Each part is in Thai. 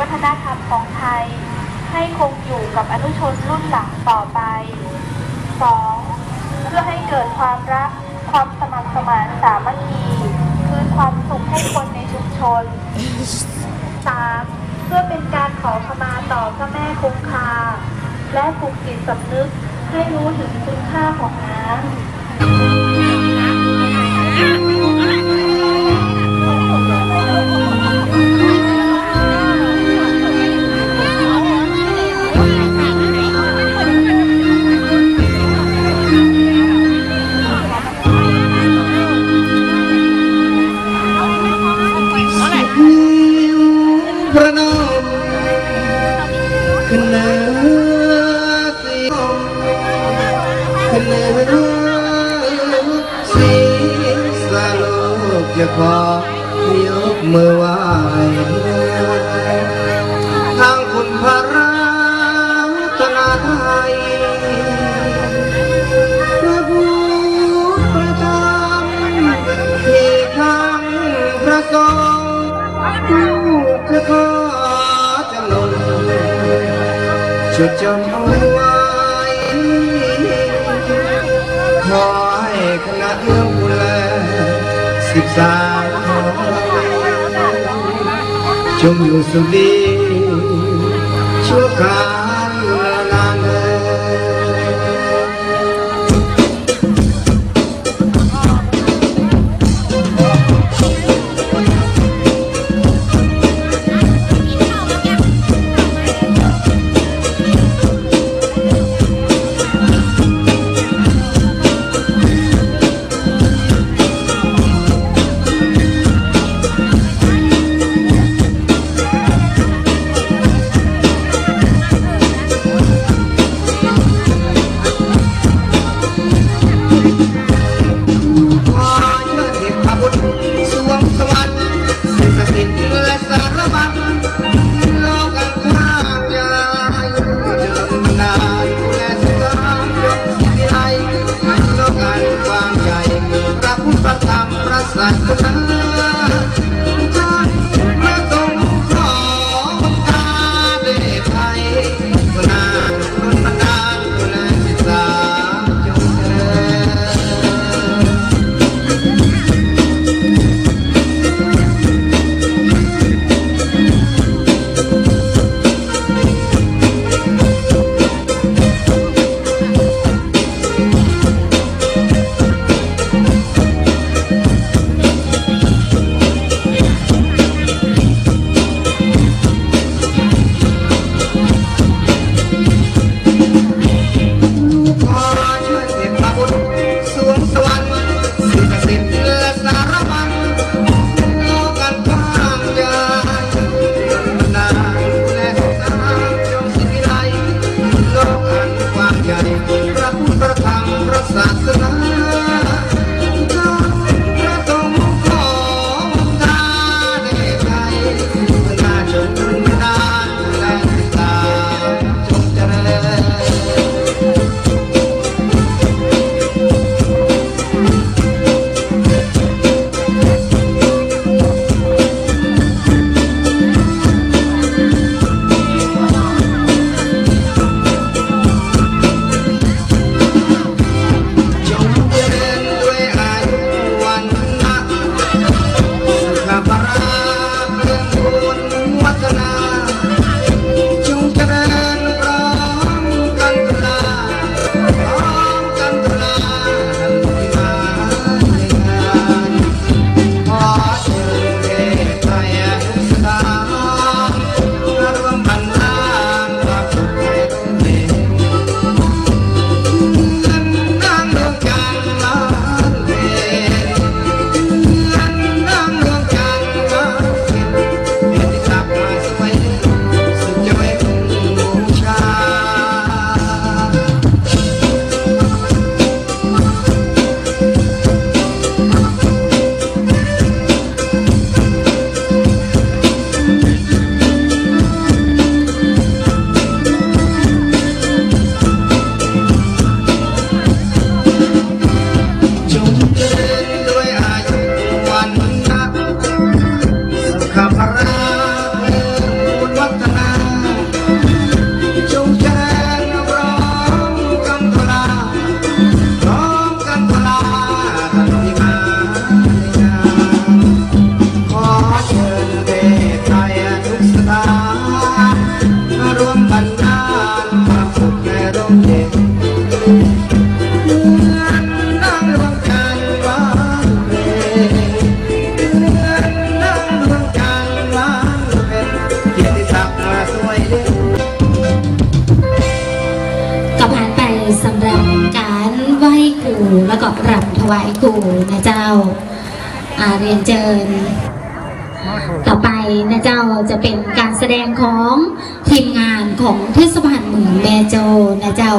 วัฒนธรรมของไทย ให้คงอยู่กับอนุชนรุ่นหลังต่อไป 2. เพื่อให้เกิดความรัก ความสมัครสมานสามัคคีคืนความสุขให้คนในชุมชน 3. เพื่อเป็นการขอขมาต่อพระแม่คงคา และปลุกจิตสำนึกให้รู้ถึงคุณค่าของน้ำ จะขอยกมือไหว้ทางคุณพระรัตนไทยพระพุทธประธรรมที่ทางพระสงฆ์ลูกจะขอจำนนจดจำ สิบสามจง Bye. ไหว้ครูนะเจ้าเรียนเจิญ ต่อไปนะเจ้าจะเป็นการแสดงของทีมงานของเทศบาลเมืองแม่โจนะเจ้า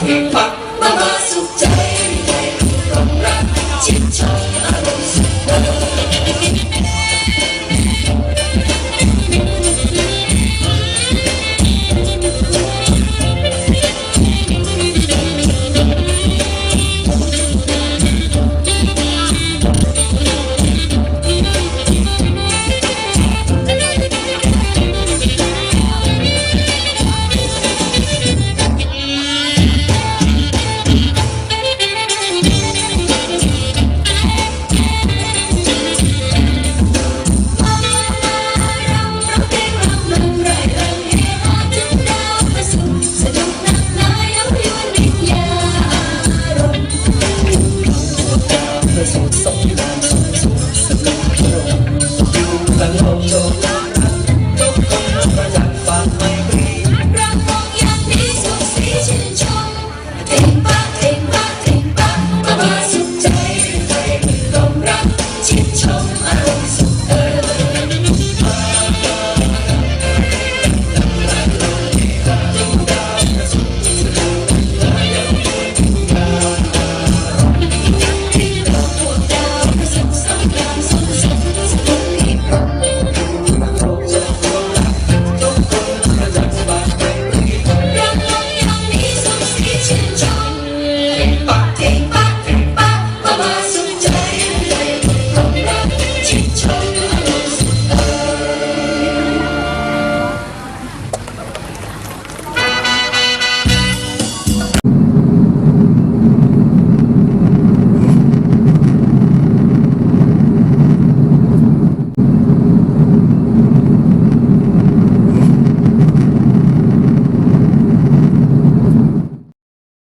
出发